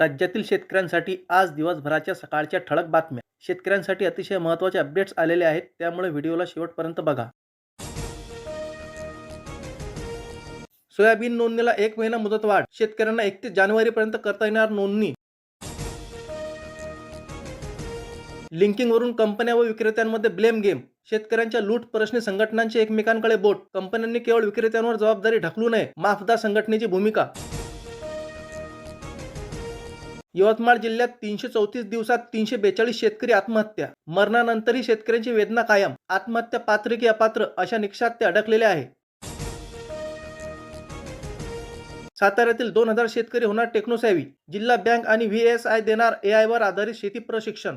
राज्यातील शेतकऱ्यांसाठी आज दिवसभराच्या सकाळच्या ठळक बातम्या. शेतकऱ्यांसाठी अतिशय महत्त्वाचे अपडेट्स आलेले आहेत त्यामुळे व्हिडिओला शेवटपर्यंत बघा. सोयाबीन नोंदणीला एक महिना मुदतवाढ शेतकऱ्यांना एकतीस जानेवारीपर्यंत करता येणार नोंदणी. लिंकिंगवरून कंपन्या व विक्रेत्यांमध्ये ब्लेम गेम. शेतकऱ्यांच्या लूट प्रश्नी संघटनांचे एकमेकांकडे बोट. कंपन्यांनी केवळ विक्रेत्यांवर जबाबदारी ढकलू नये. माफदा संघटनेची भूमिका. यवतमाळ जिल्ह्यात तीनशे चौतीस दिवसात तीनशे बेचाळीस शेतकरी आत्महत्या. मरणानंतरही शेतकऱ्यांची वेदना कायम. आत्महत्या पात्र की अपात्र अशा निकषात ते अडकलेले आहे. साताऱ्यातील दोन हजार शेतकरी होणार टेक्नोसॅव्ही. जिल्हा बँक आणि व्ही एस आय देणार ए आयवर आधारित शेती प्रशिक्षण.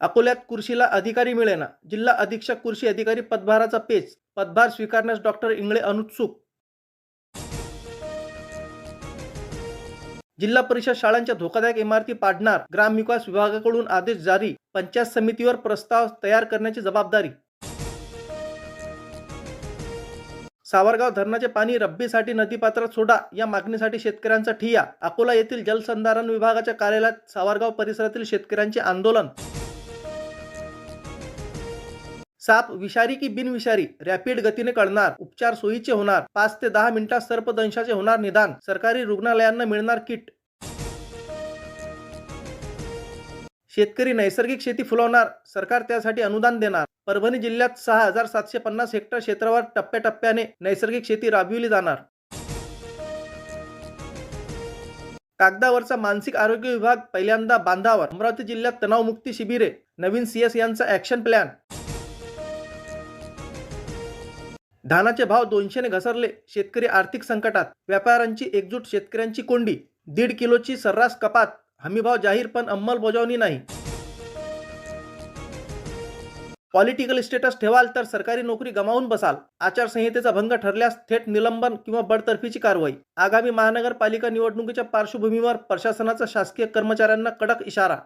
अकोल्यात कुर्शीला अधिकारी मिळेना. जिल्हा अधीक्षक कृषी अधिकारी पदभाराचा पेच. पदभार स्वीकारण्यास डॉक्टर इंगळे अनुत्सुक. जिल्हा परिषद शाळांच्या धोकादायक इमारती पाडणार ग्रामविकास विभागाकडून आदेश जारी पंचायत समितीवर प्रस्ताव तयार करण्याची जबाबदारी. सावरगाव धरणाचे पाणी रब्बीसाठी नदीपात्रात सोडा या मागणीसाठी शेतकऱ्यांचा ठिय्या. अकोला येथील जलसंधारण विभागाच्या कार्यालयात सावरगाव परिसरातील शेतकऱ्यांचे आंदोलन. साप विषारी की बिनविषारी रॅपिड गतीने कळणार उपचार सोयीचे होणार पाच ते दहा मिनिटात सर्पदंशाचे होणार निदान सरकारी रुग्णालयांना मिळणार किट. शेतकरी नैसर्गिक शेती फुलवणार सरकार त्यासाठी अनुदान देणार. परभणी जिल्ह्यात सहा हजार सातशे पन्नास हेक्टर क्षेत्रावर टप्प्याटप्प्याने नैसर्गिक शेती राबविली जाणार. कागदावरचा मानसिक आरोग्य विभाग पहिल्यांदा बांधावर अमरावती जिल्ह्यात तणावमुक्ती शिबिरे नवीन सीएस यांचा ॲक्शन प्लॅन धानाचे भाव दोनशेने घसरले. शेतकरी आर्थिक संकटात. व्यापाऱ्यांची एकजूट शेतकऱ्यांची कोंडी. दीड किलोची सर्रास कपात. हमीभाव जाहीर पण अंमलबजावणी नाही. पॉलिटिकल स्टेटस ठेवाल तर सरकारी नोकरी गमावून बसाल. आचारसंहितेचा भंग ठरल्यास थेट निलंबन किंवा बडतर्फीची कारवाई. आगामी महानगरपालिका निवडणुकीच्या पार्श्वभूमीवर प्रशासनाचा शासकीय कर्मचाऱ्यांना कडक इशारा.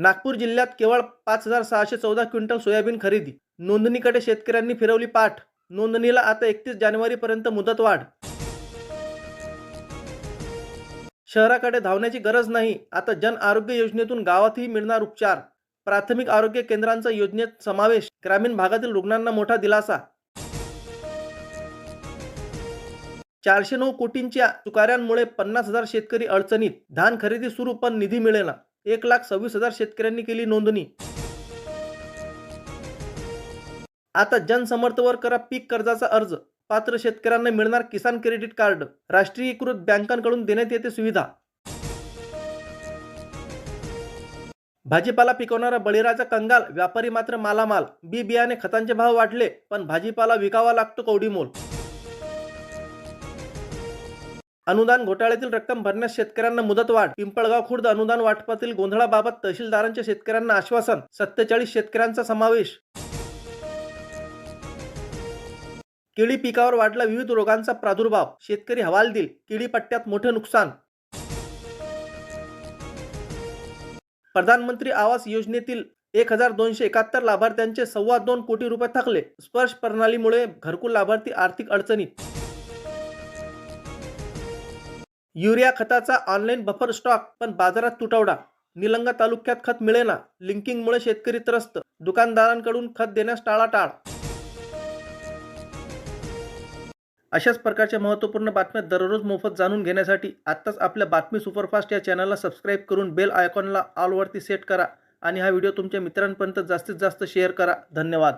नागपूर जिल्ह्यात केवळ पाच हजार सहाशे चौदा क्विंटल सोयाबीन खरेदी. नोंदणीकडे शेतकऱ्यांनी फिरवली पाठ. नोंदणीला आता एकतीस जानेवारीपर्यंत मुदतवाढ शहराकडे धावण्याची गरज नाही. आता जन आरोग्य योजनेतून गावातही मिळणार उपचार. प्राथमिक आरोग्य केंद्रांचा योजनेत समावेश. ग्रामीण भागातील रुग्णांना मोठा दिलासा. चारशे नऊ कोटींच्या चुकाऱ्यांमुळे पन्नास हजार शेतकरी अडचणीत. धान खरेदी सुरू पण निधी मिळेना. एक लाख सव्वीस हजार शेतकऱ्यांनी केली नोंदणी. आता जनसमर्थवर करा पीक कर्जाचा अर्ज. पात्र शेतकऱ्यांना मिळणार किसान क्रेडिट कार्ड. राष्ट्रीयीकृत बँकांकडून देण्यात येते सुविधा. भाजीपाला पिकवणारा बळीराजा कंगाल. व्यापारी मात्र मालामाल. बी बियाणे खतांचे भाव वाढले पण भाजीपाला विकावा लागतो कवडीमोल. अनुदान घोटाळ्यातील रक्कम भरण्यास शेतकऱ्यांना मुदतवाढ पिंपळगाव खुर्द अनुदान वाटपातील गोंधळाबाबत तहसीलदारांच्या शेतकऱ्यांना आश्वासन सत्तेचाळीस शेतकऱ्यांचा समावेश. केळी पिकावर वाढला विविध रोगांचा प्रादुर्भाव. शेतकरी हवालदिल केळी पट्ट्यात मोठे नुकसान. प्रधानमंत्री आवास योजनेतील एक हजार दोनशे एकाहत्तर लाभार्थ्यांचे सव्वा दोन कोटी रुपये थकले. स्पर्श प्रणालीमुळे घरकुल लाभार्थी आर्थिक अडचणीत. युरिया खताचा ऑनलाईन बफर स्टॉक पण बाजारात तुटवडा. निलंगा तालुक्यात खत मिळेना लिंकिंगमुळे शेतकरी त्रस्त. दुकानदारांकडून खत देण्यास टाळाटाळ. अशाच प्रकारच्या महत्त्वपूर्ण बातम्या दररोज मोफत जाणून घेण्यासाठी आत्ताच आपल्या बातमी सुपरफास्ट या चॅनलला सबस्क्राईब करून बेल आयकॉनला ऑलवरती सेट करा आणि हा व्हिडिओ तुमच्या मित्रांपर्यंत जास्तीत जास्त शेअर करा. धन्यवाद.